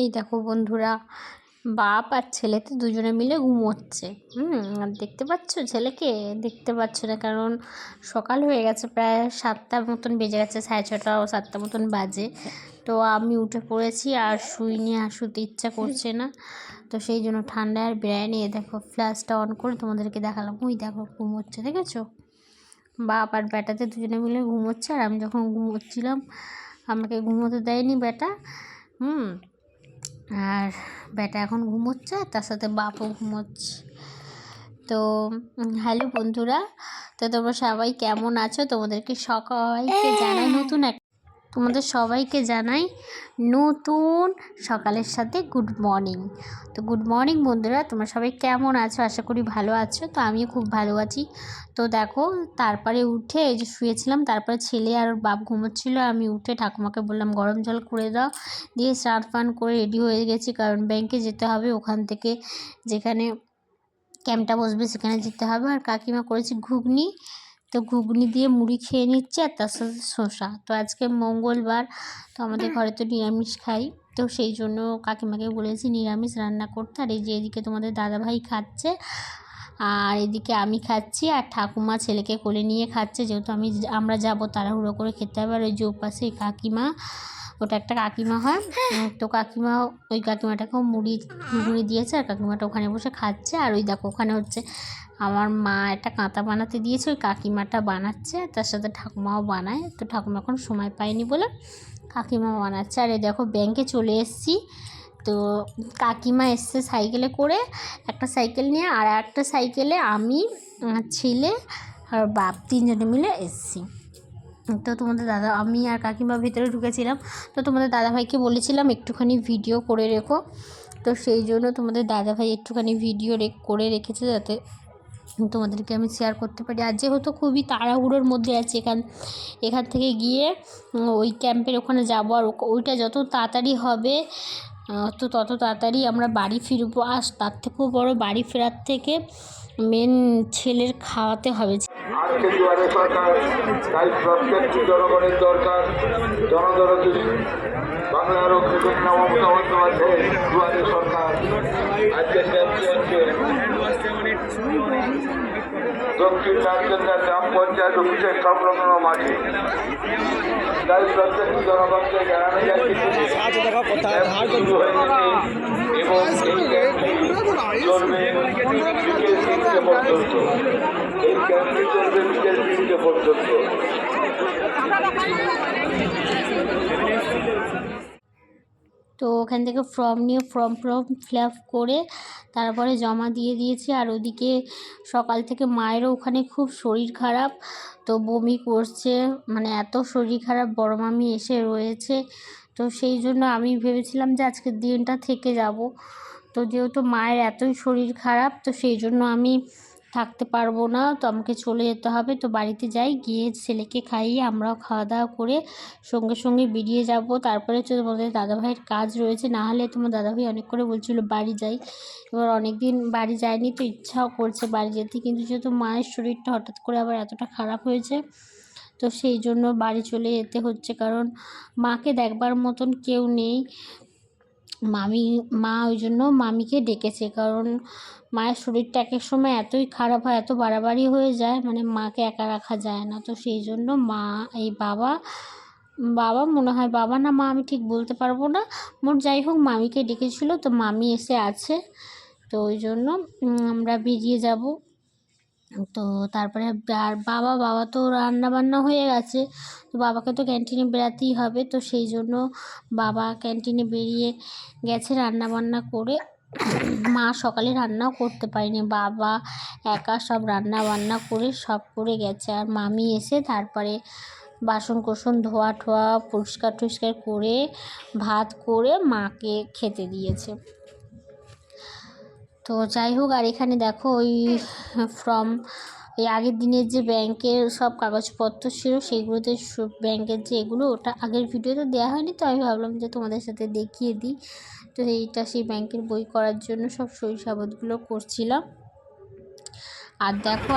এই দেখো বন্ধুরা, বাপ আর ছেলেতে দুজনে মিলে ঘুমোচ্ছে। হুম, আর দেখতে পাচ্ছ ছেলেকে? দেখতে পাচ্ছ না, কারণ সকাল হয়ে গেছে, প্রায় সাতটার মতন বেজে গেছে, সাড়ে ছটা ও সাতটা মতন বাজে। তো আমি উঠে পড়েছি আর শুইনি আর শুতে ইচ্ছা করছে না। তো সেই জন্য ঠান্ডায় আর বেড়ায় নিয়ে দেখো ফ্ল্যাশটা অন করে তোমাদেরকে দেখালাম। ওই দেখো ঘুমোচ্ছে, দেখেছ? বাপ আর বেটাতে দুজনে মিলে ঘুমোচ্ছে, আর আমি যখন ঘুমোচ্ছিলাম, আমাকে ঘুমোতে দেয়নি বেটা হুম আর বেটা এখন ঘুমোচ্ছে তার সাথে বাপও ঘুমোচ্ছে। তো হ্যালো বন্ধুরা তো তোমরা সবাই কেমন আছো? তোমাদেরকে সবাইকে জানাই নতুন এক তোমাদের সবাইকে জানাই নতুন সকালের সাথে গুড মর্নিং তো গুড মর্নিং বন্ধুরা, তোমরা সবাই কেমন আছো? আশা করি ভালো আছো। তো আমিও খুব ভালো আছি। তো দেখো, তারপরে উঠে এই যে শুয়েছিলাম, তারপরে ছেলে আর বাপ ঘুমোচ্ছিলো। আমি উঠে ঠাকুমাকে বললাম, গরম জল করে দাও। দিয়ে স্নান ফান করে রেডি হয়ে গেছি, কারণ ব্যাংকে যেতে হবে। ওখান থেকে যেখানে ক্যাম্পটা বসবে, সেখানে যেতে হবে। আর কাকিমা করেছি ঘুগনি। তো ঘুগনি দিয়ে মুড়ি খেয়ে নিচ্ছে আর তার সাথে শসা। তো আজকে মঙ্গলবার, তো আমাদের ঘরে তো নিরামিষ খাই। তো সেই জন্য কাকিমাকে বলেছি নিরামিষ রান্না করতে। আর এই যে এদিকে তোমাদের দাদাভাই খাচ্ছে, আর এদিকে আমি খাচ্ছি, আর ঠাকুমা ছেলেকে কোলে নিয়ে খাচ্ছে। যেহেতু আমি আমরা যাব তাড়াহুড়ো করে খেতে হবে। আর ওই যে ওপাশে কাকিমা, ওটা একটা কাকিমা হয়। তো কাকিমা, ওই কাকিমাটাকেও মুড়ি মুড়ি দিয়েছে। আর কাকিমাটা ওখানে বসে খাচ্ছে। আর ওই দেখো ওখানে হচ্ছে আমার মা একটা কাঁথা বানাতে দিয়েছে, ওই কাকিমাটা বানাচ্ছে, তার সাথে ঠাকুমাও বানায়। তো ঠাকুমা এখন সময় পায়নি বলে কাকিমা বানাচ্ছে। আর এই দেখো, ব্যাংকে চলে এসেছি। তো কাকিমা এসছে সাইকেলে করে, একটা সাইকেল নিয়ে, আর একটা সাইকেলে আমি ছেলে আর বাপ তিনজনে মিলে এসছি। তো তোমাদের দাদা, আমি আর কাকিমা ভিতরে ঢুকেছিলাম। তো তোমাদের দাদাভাইকে বলেছিলাম, একটুখানি ভিডিও করে রেখো। তো সেই জন্য তোমাদের দাদাভাই একটুখানি ভিডিও করে রেখেছে যাতে তোমাদেরকে আমি শেয়ার করতে পারি। আর যেহেতু খুবই তাড়াহুড়োর মধ্যে আছে এখান এখান থেকে গিয়ে ওই ক্যাম্পের ওখানে যাব। আর ওইটা যত তাড়াতাড়ি হবে তো তত তাড়াতাড়ি আমরা বাড়ি ফিরবো। আর তার থেকেও বড় বাড়ি ফেরার থেকে মেন ছেলের খাওয়াতে হবে। সরকার দক্ষিণ নারকেন্দ্রা গ্রাম পঞ্চায়েত অফিসের সংলগ্ন মাঠে জনগণকে জানানো যাচ্ছে এবং এই ক্যাম্পটি চলবে বিকেল তিনটে পর্যন্ত তো ওখান থেকে ফর্ম নিয়ে ফর্ম ফর্ম ফিল আপ করে তারপরে জমা দিয়ে দিয়েছি। আর ওদিকে সকাল থেকে মায়েরও ওখানে খুব শরীর খারাপ, তো বমি করছে। মানে এত শরীর খারাপ, বড় মামি এসে রয়েছে। তো সেই জন্য আমি ভেবেছিলাম যে আজকের দিনটা থেকে যাব। তো যেহেতু মায়ের এতই শরীর খারাপ, তো সেই জন্য আমি থাকতে পারব না, তো আমাকে চলে যেতে হবে। তো বাড়িতে যাই, গিয়ে ছেলেকে খাইয়ে আমরাও খাওয়া দাওয়া করে সঙ্গে সঙ্গে বেরিয়ে যাব। তারপরে হচ্ছে তোমাদের দাদাভাইয়ের কাজ রয়েছে। না হলে তোমার দাদাভাই অনেক করে বলছিল, বাড়ি যাই। এবার অনেক দিন বাড়ি যায়নি, তো ইচ্ছাও করছে বাড়ি যেতে। কিন্তু যেহেতু মায়ের শরীরটা হঠাৎ করে আবার এতটা খারাপ হয়েছে, তো সেই জন্য বাড়ি চলে যেতে হচ্ছে। কারণ মাকে দেখবার মতন কেউ নেই। মামি, মা ওই জন্য মামিকে ডেকেছে। কারণ মায়ের শরীরটা এক এক সময় এতই খারাপ হয়, এত বাড়াবাড়ি হয়ে যায় মানে মাকে একা রাখা যায় না। তো সেই জন্য মা, এই বাবা বাবা মনে হয়, বাবা না মা আমি ঠিক বলতে পারব না। মোট যাই হোক, মামিকে ডেকেছিল, তো মামি এসে আছে। তো ওই জন্য আমরা বেরিয়ে যাব। তো তারপরে আর বাবা বাবা তো রান্না বান্না হয়ে গেছে। তো বাবাকে তো ক্যান্টিনে বেরাতেই হবে। তো সেই জন্য বাবা ক্যান্টিনে বেরিয়ে গেছে রান্না বান্না করে। মা সকালে রান্নাও করতে পারেনি। বাবা একা সব রান্না বান্না করে সব করে গেছে। আর মামি এসে তারপরে বাসন কোসন ধোয়া ঠোয়া পরিষ্কার টরিষ্কার করে, ভাত করে মাকে খেতে দিয়েছে। তো যাই হোক আর এখানে দেখো ওই ফর্ম এই আগের দিনের যে ব্যাংকের সব কাগজপত্র ছিল সেইগুলোতে ব্যাংকের যে এগুলো ওটা আগের ভিডিওতে দেওয়া হয়নি তো আমি ভাবলাম যে তোমাদের সাথে দেখিয়ে দিই তো এইটা সেই ব্যাংকের বই করার জন্য সব সই সাবতগুলো করছিলাম আর দেখো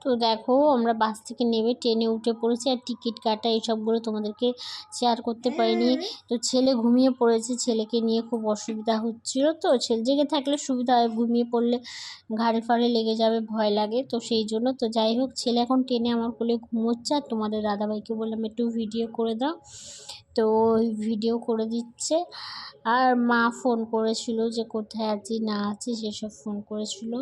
তো দেখো আমরা বাস থেকে নেমে ট্রেনে উঠে পড়েছি আর টিকিট কাটা এইসবগুলো তোমাদেরকে শেয়ার করতে পারিনি। তো ছেলে ঘুমিয়ে পড়েছে ছেলেকে নিয়ে খুব অসুবিধা হচ্ছিল তো। ছেলে জেগে থাকলে সুবিধা হয় ঘুমিয়ে পড়লে ঘাড়ে ফাড়ে লেগে যাবে ভয় লাগে তো সেই জন্য। তো যাই হোক ছেলে এখন ট্রেনে আমার কোলে ঘুমোচ্ছে আর তোমাদের দাদাভাইকে বললাম একটু ভিডিও করে দাও। তো ওই ভিডিও করে দিচ্ছে। আর মা ফোন করেছিল যে কোথায় আছি না আছি সেসব ফোন করেছিল।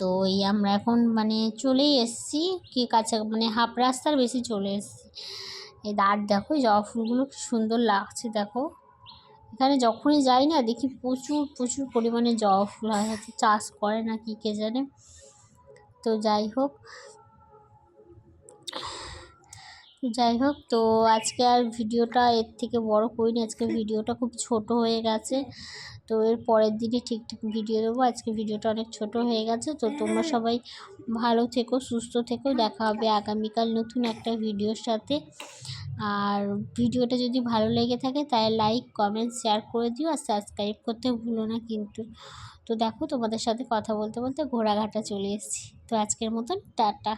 তো এই আমরা এখন মানে চলেই এসেছি। কি কাছে মানে হাফ রাস্তার বেশি চলে এসেছি। এই দাঁড় দেখো জবা ফুলগুলো কি সুন্দর লাগছে দেখো। এখানে যখনই যাই না, দেখি প্রচুর প্রচুর পরিমাণে জবা ফুল হয়। হয়তো চাষ করে না কি কে জানে। তো যাই হোক। যাই হোক, তো আজকে আর ভিডিওটা এর থেকে বড় করিনি। আজকে ভিডিওটা খুব ছোট হয়ে গেছে। তো এর পরের দিনে ঠিকঠাক ভিডিও দেবো। আজকে ভিডিওটা অনেক ছোট হয়ে গেছে। তো তোমরা সবাই ভালো থেকো, সুস্থ থেকো। দেখা হবে আগামীকাল নতুন একটা ভিডিওর সাথে। আর ভিডিওটা যদি ভালো লেগে থাকে তাহলে লাইক, কমেন্ট, শেয়ার করে দিও আর সাবস্ক্রাইব করতে ভুলো না কিন্তু। তো দেখো তোমাদের সাথে কথা বলতে বলতে ঘোড়াঘাটা চলে এসেছি। তো আজকের মতন, টাটা।